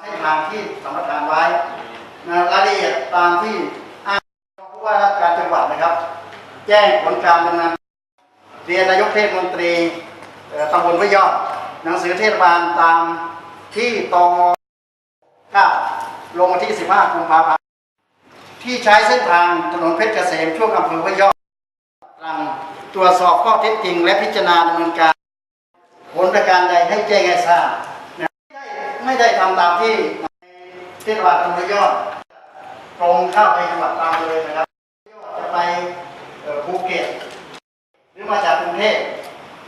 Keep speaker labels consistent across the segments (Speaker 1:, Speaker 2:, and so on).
Speaker 1: เส้
Speaker 2: นทางที่สัมปทานไว้นะรายละเอียดตามที่อ้างผู้ว่าราชการจังหวัดนะครับ แจ้งผลการดำเนินเรียนนายกเทศมนตรีตำบลพระยอดหนังสือเทศบาลตามที่ตง9ลงวันที่ 15กุมภาพันธ์ที่ใช้เส้นทางถนนเพชรเกษมช่วงอำเภอพระยอดตรังตรวจสอบข้อเท็จจริงและพิจารณาดำเนินการ ผลประการใดให้แจ้งให้ทราบนะไม่ได้ไม่ได้ทำตามที่เทศบาลตำบลยอดตรงเข้าไปจังหวัดตรังเลยนะครับยอดจะไปภูเก็ตหรือมาจากกรุงเทพ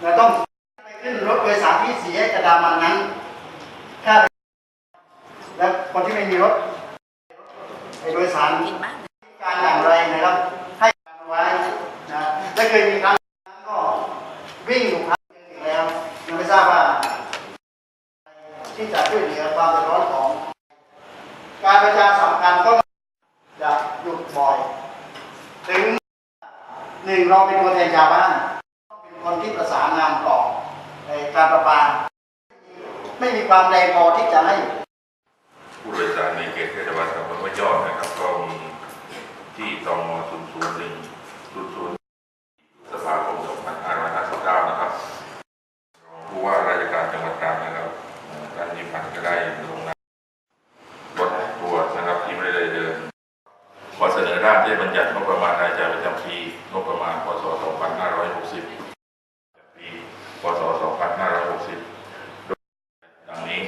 Speaker 2: เราต้องไปขึ้นรถโดยสารที่สียกระดามันนั้นค่าแล้วคนที่ไม่มีรถไปโดยสารการอย่างไรนะครับ ให้การเอาไว้นะและเคยมีครั้งก็วิ่งอยู่ครั้งหนึงอีกแล้วยังไม่ทราบว่า ที่จะช่วยเหลือความเดือดร้อนของ การประชาสัมพันธ์ก็จะหยุดบ่อย ถึงหนึ่งเราเป็นตัวแทนชาวบ้านต้องเป็นคนที่ประสานงานต่อในการประปา ไม่มีความแรงพอที่จะให้
Speaker 1: ผู้โดยสารในเขตเทศบาลตำบลห้วยอดนะครับ ก็มีที่ตม001 00สภาคม2559นะครับรองผู้ว่าราชการจังหวัดตรังนะครับท่านนิพันธ์ก็ได้ลงนามรถทัวร์นะครับที่ไม่ได้เดิน ขอ เสนอร่างที่บัญญัติงบประมาณรายจ่ายประจำปีงบประมาณพศ 2560ปีพศ 2560 ดังนี้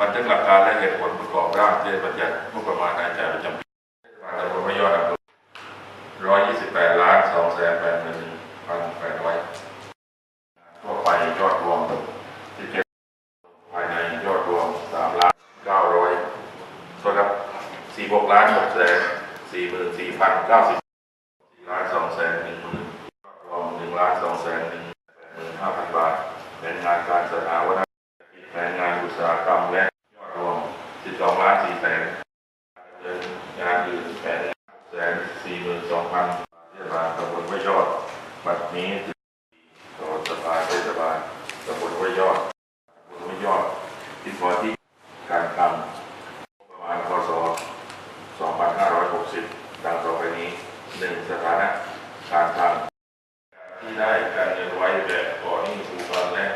Speaker 1: บันทึกหลักการและเหตุผลประกอบร่างที่บัญญัติงบประมาณรายจ่ายประจำปีเทศบาลตำบลพยอดอำเภอ128ล้าน2แสน8 1 8 0 0ทั่วไปยอดรวมที่เก็บภายในยอดรวม3ล้าน900โทษครับ46ล้าน6แสน 4หมื่น4,090 4ล้าน2แสน1หมื่นยอดรวม1ล้าน2แสน1หมื่น5,000บาทเป็นงานการสถาวัฒนแรงงานอุตสาหกรรมและยอดรวม12ล้าน4แสนเดินงานอื่นแสนแสน42,000เทศบาลตำบลห้วยยอดบัดนี้ต่อสภาเทศบาลตำบลห้วยยอดตำบลห้วยยอด ที่ขอที่การทำประมาณพศ 2560 ดังต่อไปนี้ หนึ่งสถานะการทำที่ได้การเงินไว้แบบก่อนหนี้ผูกพันและ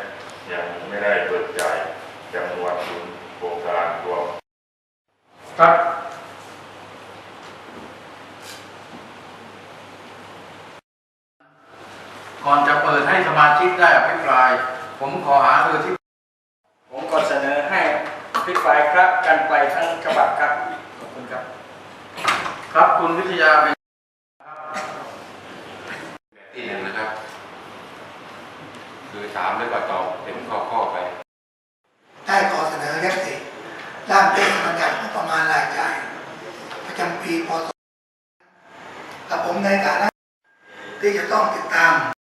Speaker 1: ยังไม่ได้เปิดจ่ายจำนวนทุนโครงการรวม
Speaker 3: ครับก่อนจะเปิดให้สมาชิกได้อภิปราย ผมขอหารือที่
Speaker 4: ผมก็เสนอให้พิปรายครับกันไปทั้งฉบับครับ
Speaker 3: ขอบคุณครับ ครับคุณวิทยาเป็น
Speaker 5: ที่หนึ่งนะครับ คือถามแล้วก็ตอบเป็นข้อข้อๆไป
Speaker 6: ได้ขอเสนอยติร่างเป็นบัญญัติงบประมาณรายจ่ายประจำปีพศกับผมในฐานะที่จะต้องติดตาม